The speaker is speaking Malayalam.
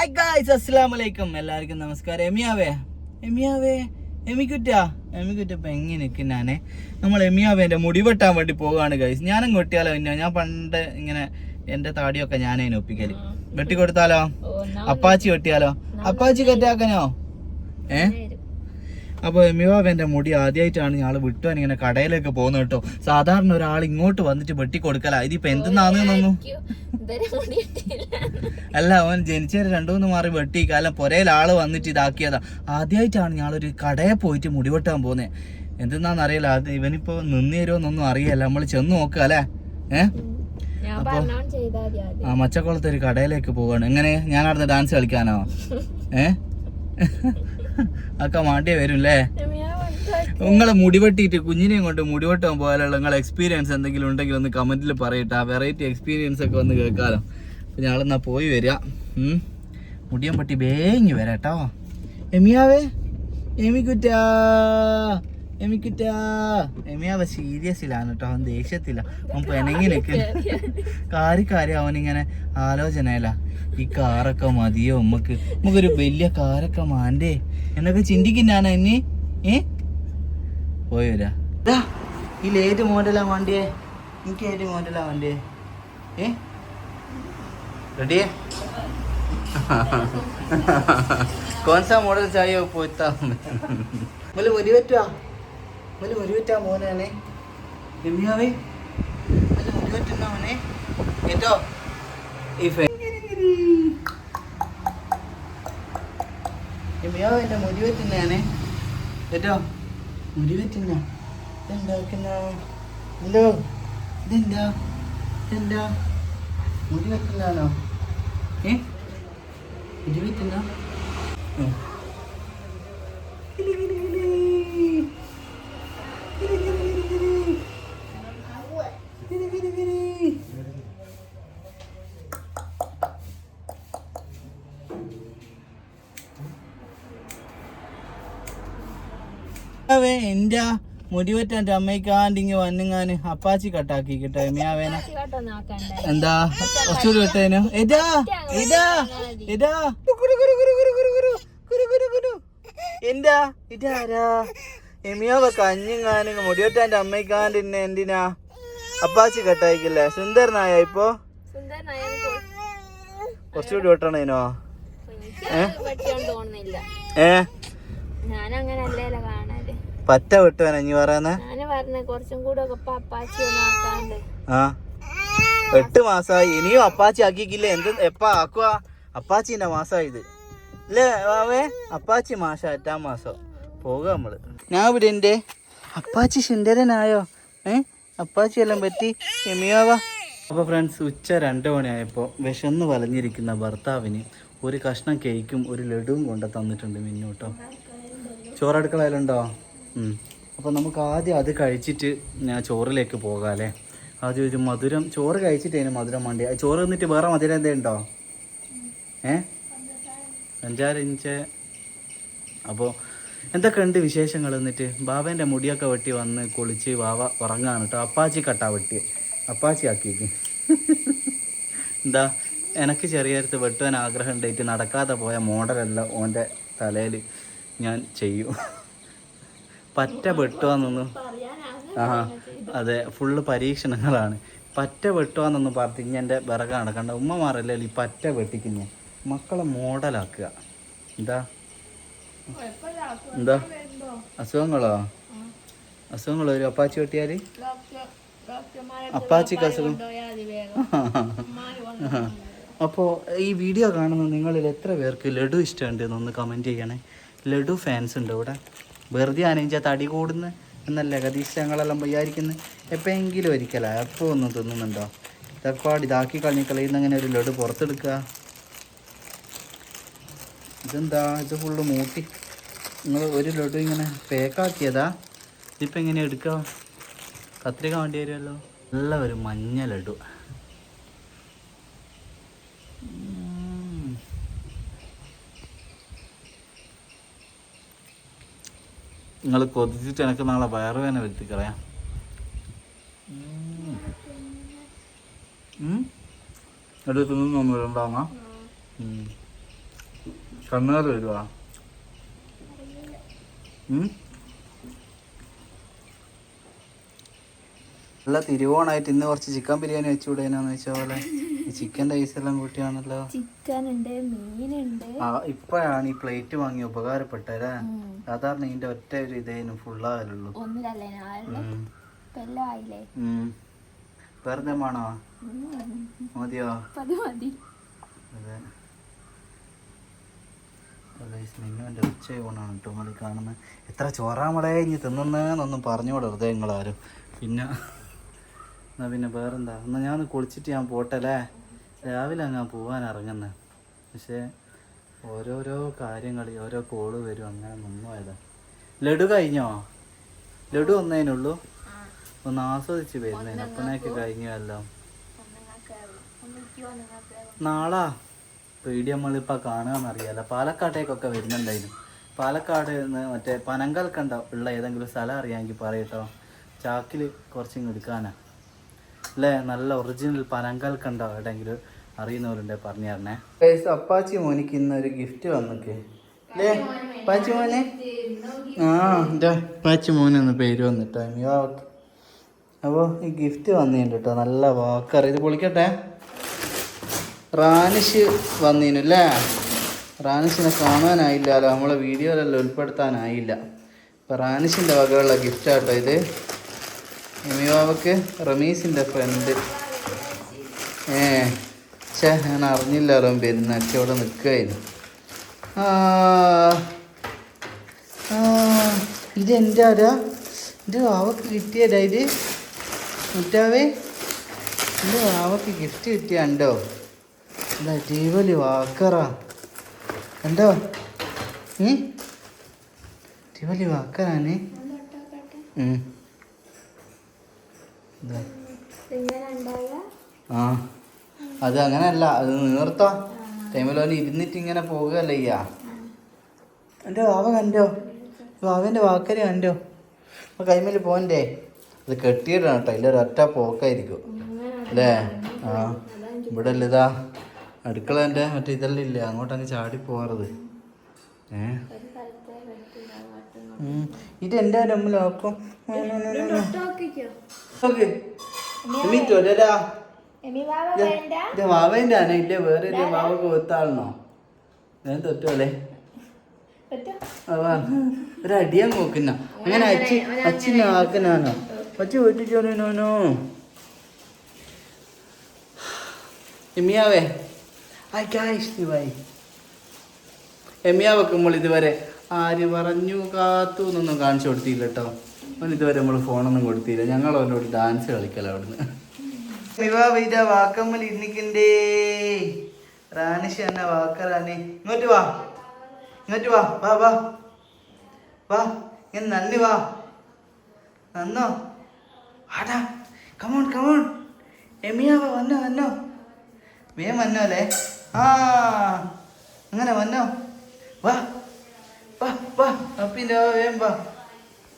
ഹായ് ഗായ്സ് അസ്സലാമു അലൈക്കും എല്ലാവർക്കും നമസ്കാരം. എമിയാവേ? എമിയാവേ? എമിക്കുറ്റാ എമിക്കുറ്റ ഇപ്പൊ എങ്ങനെ നിൽക്കുന്നാനെ നമ്മൾ എമിയാവേന്റെ മുടി വെട്ടാൻ വേണ്ടി പോവുകയാണ് ഗൈസ് ഞാനും കൊട്ടിയാലോ പിന്നെ ഞാൻ പണ്ട് ഇങ്ങനെ എന്റെ താടിയൊക്കെ ഞാനതിനെ ഒപ്പിക്കൽ. വെട്ടി കൊടുത്താലോ അപ്പാച്ചി വെട്ടിയാലോ? അപ്പാച്ചി കെറ്റാക്കനോ ഏ? അപ്പോൾ എമിവാവെന്റെ മുടി ആദ്യമായിട്ടാണ് ഞങ്ങൾ വിട്ടുവാൻ ഇങ്ങനെ കടയിലേക്ക് പോകുന്നത് കേട്ടോ. സാധാരണ ഒരാൾ ഇങ്ങോട്ട് വന്നിട്ട് വെട്ടി കൊടുക്കല ഇതിപ്പോ തോന്നുന്നു? അല്ല അവൻ ജനിച്ച രണ്ടു മൂന്ന് മാറി വെട്ടി. കാലം പുരയിൽ ആൾ വന്നിട്ട് ഇതാക്കിയതാ. ആദ്യമായിട്ടാണ് ഞങ്ങളൊരു കടയിൽ പോയിട്ട് മുടി വെട്ടാൻ പോകുന്നത് എന്തെന്നാന്ന് അറിയില്ല. അത് ഇവനിപ്പോ നിന്ന് അറിയല്ല. നമ്മൾ ചെന്ന് നോക്കുക അല്ലേ? ഏ? അപ്പൊ ആ മച്ചക്കുളത്ത് ഒരു കടയിലേക്ക് പോവാണ്. എങ്ങനെ? ഞാൻ അവിടെ ഡാൻസ് കളിക്കാനോ? ഏ? അക്ക മാണ്ടിയ വരും അല്ലേ നിങ്ങളെ മുടി വെട്ടിയിട്ട് കുഞ്ഞിനെയും കൊണ്ട് മുടി വെട്ടാൻ പോയാലുള്ള നിങ്ങളെ എക്സ്പീരിയൻസ് എന്തെങ്കിലും ഉണ്ടെങ്കിൽ ഒന്ന് കമന്റിൽ പറയട്ടെ. ആ വെറൈറ്റി എക്സ്പീരിയൻസ് ഒക്കെ ഒന്ന് കേൾക്കാലോ. അപ്പൊ ഞാളെന്നാ പോയി വരിക മുടിയൻ മുടിയം പട്ടി വേങ്ങി വരാട്ടോ. എമിയാവേ എമിക്കുറ്റാ എമിക്കുറ്റാ എമിയാവ സീരിയസിലാണ് കേട്ടോ അവൻ ദേഷ്യത്തില്ല അവൻ പെനങ്ങി നിൽക്ക് കാരി കാരി അവനിങ്ങനെ ആലോചനയല്ല ഈ കാറൊക്കെ മതിയോ ഉമ്മക്ക് നമുക്കൊരു വലിയ കാറൊക്കെ മാണ്ടേ എന്നൊക്കെ ചിന്തിക്കുന്നാണ് എന്നെ ഏ പോയി വരാ ദാ, ഈ ഏത് മോഡലാ വണ്ടിയെ എനിക്ക് ഏത് മോഡലാ വണ്ടിയെ ഏ റെഡിയേ कौन सा मॉडल चाहिए वो पूछता हूँ बोले मुरी बच्चा बोले मुरी बच्चा അവന് ഉരുവിറ്റാ മോനാണേ. രമ്യാവേ. അവന് ഉരുവറ്റുന്ന മോനെ. കേട്ടോ? രമ്യാവ് എന്റെ മുരുവറ്റുന്നാണേ കേട്ടോ? മുരുവറ്റുന്ന ഇതെന്താക്കുന്ന? ഹലോ? ഇതെന്താ? ഇതെന്താ? മുരുവറ്റുന്നാണോ ഏ? മുരുവറ്റുന്ന ഗിരി ഗിരി അവേ എന്റെ മുടിവറ്റ എന്റെ അമ്മയ്ക്കാണ്ടിങ് വന്നിങ്ങാന് അപ്പാച്ചി കട്ടാക്കി കിട്ടോ എമ്മയാവേന എന്താ? കുറച്ചുകൂടി വിട്ടേനു. എടാ എടാ എടാ. എന്താ? ഇതാരാ? എമിയാവ കഞ്ഞിങ്ങാനിങ് മുടിവറ്റാന്റെ അമ്മയ്ക്കാണ്ടിന്നെ എന്തിനാ? അപ്പാച്ചി കട്ടായിക്കില്ലേ? സുന്ദരനായ ഇപ്പോ? കുറച്ചുകൂടി ഓട്ടണം ഏ? പറ്റ വെട്ടുവാനാ ഇനി പറയുന്നേ? ആ. എട്ട് മാസമായി ഇനിയും അപ്പാച്ചി ആക്കിക്കില്ല? എന്ത് എപ്പ ആക്കുക അപ്പാച്ചിന്റെ മാസമായത് അല്ലേ വാവേ? അപ്പാച്ചി മാസം എട്ടാം മാസം. പോകാം നമ്മൾ. ഞാൻ ഇവിടെ അപ്പാച്ചി സുന്ദരനായോ? ഏഹ് അപ്പാച്ചി എല്ലാം പറ്റി. എമിയാവാ അപ്പോൾ ഫ്രണ്ട്സ് ഉച്ച രണ്ട് മണിയായപ്പോൾ വിശന്ന് വലഞ്ഞിരിക്കുന്ന ഭർത്താവിന് ഒരു കഷ്ണം കേക്കും ഒരു ലഡുവും കൊണ്ട് തന്നിട്ടുണ്ട് മിന്നോട്ടോ ചോറടുക്കളയിലുണ്ടോ? അപ്പോൾ നമുക്ക് ആദ്യം അത് കഴിച്ചിട്ട് ഞാൻ ചോറിലേക്ക് പോകാമല്ലേ ആദ്യം ഒരു മധുരം ചോറ് കഴിച്ചിട്ട് അതിന് മധുരം വേണ്ടി? ചോറ് തിന്നിട്ട് വേറെ മധുരം എന്തേ ഉണ്ടോ? ഏ? അഞ്ചാറ് ഇഞ്ച്. അപ്പോൾ എന്തൊക്കെ ഉണ്ട് വിശേഷങ്ങൾ എന്നിട്ട്? ബാബേന്റെ മുടിയൊക്കെ വെട്ടി വന്ന് കുളിച്ച് ബാബ ഉറങ്ങാണ് കേട്ടോ അപ്പാച്ചി കട്ടാ വെട്ടി. അപ്പാച്ചി ആക്കിയേക്ക്. എന്താ? എനിക്ക് ചെറിയടുത്ത് വെട്ടുവാൻ ആഗ്രഹം ഉണ്ടായിട്ട് നടക്കാതെ പോയ മോഡലല്ല ഓന്റെ തലയിൽ ഞാൻ ചെയ്യും. പറ്റ വെട്ടുവാന്നൊന്നും. ആ അതെ ഫുള്ള് പരീക്ഷണങ്ങളാണ്. പറ്റ വെട്ടുവാന്നൊന്നും പറഞ്ഞ് എന്റെ വിറകാണ് കണ്ട ഉമ്മമാരല്ലേ ഈ പറ്റ വെട്ടിക്കുന്ന? മക്കളെ മോഡലാക്കുക. എന്താ? എന്താ? അസുഖങ്ങളോ? അസുഖങ്ങൾ ഒരു അപ്പാച്ചി വെട്ടിയാൽ അപ്പാച്ചിക്ക് അസുഖം? അപ്പോൾ ഈ വീഡിയോ കാണുന്ന നിങ്ങളിൽ എത്ര പേർക്ക് ലഡു ഇഷ്ടമുണ്ട് എന്നൊന്ന് കമന്റ് ചെയ്യണേ. ലഡു ഫാൻസ് ഉണ്ട് ഇവിടെ. വെറുതെ ആനയിച്ചാൽ തടി കൂടുന്നു എന്നല്ല കതീശ് വിചാരിക്കുന്നത് എപ്പോഴെങ്കിലും ഒരിക്കലാ. എപ്പോൾ ഒന്നും തിന്നുന്നുണ്ടോ? തക്കാട് ഇതാക്കി കളഞ്ഞ് കളയുന്ന അങ്ങനെ ഒരു ലഡു പുറത്തെടുക്കുക? ഇതെന്താ? ഇത് ഫുള്ള് മൂട്ടി. നിങ്ങൾ ഒരു ലഡു ഇങ്ങനെ പേക്കാക്കിയതാ ഇതിപ്പോൾ എങ്ങനെ എടുക്കുക കത്രിക വേണ്ടി വരുമല്ലോ. നല്ല ഒരു മഞ്ഞ ലഡു. നിങ്ങൾ കൊതിച്ചിട്ട് എനിക്ക് നാളെ വയറുവേന വരുത്തിക്കളയാം എടുത്തൊന്നും ഒന്നും ഉണ്ടാവുന്ന കണ്ണുകാർ വരുവാ. ഉം? അല്ല തിരുവോണായിട്ട് ഇന്ന് കുറച്ച് ചിക്കൻ ബിരിയാണി വെച്ചുകൂടേനാന്ന് വെച്ച പോലെ. ചിക്കൻ ചിക്കന്റെ എല്ലാം കൂട്ടിയാണല്ലോ. മീനുണ്ട്. ഇപ്പോഴാണ് ഈ പ്ലേറ്റ് വാങ്ങി ഉപകാരപ്പെട്ടല്ലേ സാധാരണ ഇതിന്റെ ഒറ്റ ഒരു ഇതേനും ഫുള്ളാകലുള്ളൂ വെറുതെ വേണോ. മതിയോ? അത്. നിങ്ങളുടെ ഉച്ച ഓണാണ് കേട്ടോ. നമ്മൾ കാണുന്നത് എത്ര ചോറാമളെ ഇനി തിന്നുന്നതെന്നൊന്നും പറഞ്ഞുകൂടെ ഹൃദയങ്ങളാരും പിന്നെ എന്നാ പിന്നെ വേറെന്താ? എന്നാൽ ഞാൻ കുളിച്ചിട്ട് ഞാൻ പോട്ടല്ലേ രാവിലെ ഞാൻ പോകാൻ ഇറങ്ങുന്നത് പക്ഷേ ഓരോരോ കാര്യങ്ങൾ ഓരോ കോൾ വരും അങ്ങനെ നിന്നുപോയതാ ലഡു കഴിഞ്ഞോ? ലഡു വന്നതിനുള്ളൂ ഒന്ന് ആസ്വദിച്ച് വരുന്നതിന് അപ്പനൊക്കെ കഴിഞ്ഞു എല്ലാം ഒന്നങ്ങാക്ക് ഒന്നിക്കോ നിങ്ങൾക്ക് നാളാ? പേടി നമ്മളിപ്പോൾ കാണുകയെന്നറിയാലോ പാലക്കാട്ടേക്കൊക്കെ വരുന്നുണ്ടായിരുന്നു. പാലക്കാട് നിന്ന് മറ്റേ പനങ്കൽക്കണ്ട ഉള്ള ഏതെങ്കിലും സ്ഥലം അറിയാമെങ്കിൽ പറയട്ടോ ചാക്കിൽ കുറച്ചും എടുക്കാനാ. അല്ലേ? നല്ല ഒറിജിനൽ പനങ്കൽക്കണ്ട എവിടെയെങ്കിലും അറിയുന്നവരുണ്ട് പറഞ്ഞു തരണേ അപ്പാച്ചി മോനിക്ക് ഇന്ന് ഒരു ഗിഫ്റ്റ് വന്നൊക്കെ. അല്ലേ? അപ്പാച്ചി മോനെ? ആ എന്റെ അപ്പാച്ചി മോനെന്ന് പേര് വന്നിട്ടോ. ഓക്കെ. അപ്പോൾ ഈ ഗിഫ്റ്റ് വന്നിട്ടുണ്ട് കേട്ടോ നല്ല വാക്കറി. ഇത് പൊളിക്കട്ടെ? റാനിഷ് വന്നിനു അല്ലേ റാനിഷിനെ കാണാനായില്ലല്ലോ. നമ്മളെ വീഡിയോയിലെല്ലാം ഉൾപ്പെടുത്താനായില്ല. അപ്പോൾ റാനിഷിന്റെ വകയുള്ള ഗിഫ്റ്റാട്ടോ ഇത്. എമിവാവക്ക് റമീസിന്റെ ഫ്രണ്ട് ഏ ചേ ഞാൻ അറിഞ്ഞില്ലല്ലോ അച്ഛ അവിടെ നിൽക്കുകയായിരുന്നു ഇത് എന്റെ ആരാ? ഇത് അവക്ക് കിട്ടിയതാ ഇത്. മുറ്റാവേ ഇത് അവക്ക് ഗിഫ്റ്റ് കിട്ടിയുണ്ടോ? അല്ല അടിപൊളി വാക്കറ. കണ്ടോ? ഉം? ടീവലി വാക്കറാണ്. ആ. അത് അങ്ങനല്ല. അത് നീർത്തോ ടൈമിലോന് ഇരുന്നിട്ട് ഇങ്ങനെ പോകുകയല്ല ചെയ്യാ. എന്റെ വാവ കണ്ടോ? വാവന്റെ വാക്കര കണ്ടോ? അപ്പൊ കൈമേൽ പോകണ്ടേ അത് കെട്ടിയിടണം കേട്ടോ. ഇല്ല ഒരൊറ്റ പോക്കായിരിക്കും. അല്ലേ? ആ. ഇവിടെ അല്ല ഇതാ. അടുക്കളേന്റെ മറ്റേ ഇതെല്ലാം ഇല്ലേ അങ്ങോട്ട് അങ്ങ് ചാടി പോകാറത് ഏ. ഇത് എന്റെ നമ്മൾ ഇത് വാവേന്റെ ആണ് ഇല്ല? വേറെ ഒരു വാവക്ക് ഒത്താളണോ ഞാൻ തൊറ്റോലെ ഒരടിയാൻ നോക്കുന്ന. അങ്ങനെ അച്ഛൻ അച്ഛനെ അച്ഛൻ വീട്ടിൽ വീട്ടിച്ചോനോ എമിയാവേ. ആയിക്കായി എമിയാ വെക്കുമ്പോൾ ഇതുവരെ ആര് പറഞ്ഞു കാത്തു എന്നൊന്നും കാണിച്ചു കൊടുത്തില്ല കേട്ടോ. അവൻ ഇതുവരെ നമ്മൾ ഫോണൊന്നും കൊടുത്തില്ല. ഞങ്ങൾ അവനോട് ഡാൻസ് കളിക്കല അവിടുന്ന്. വിവാഹിത വാക്കമ്മൽ എന്ന വാക്കറാണി ഇങ്ങോട്ട് വാ. ഇങ്ങോട്ട് വാ. വാ വാ. വാ. വാ. ആടാ വേം അല്ലേ? ആ അങ്ങനെ വന്നോ. വാ വാ വാ അപ്പിന്റെ വേം വാ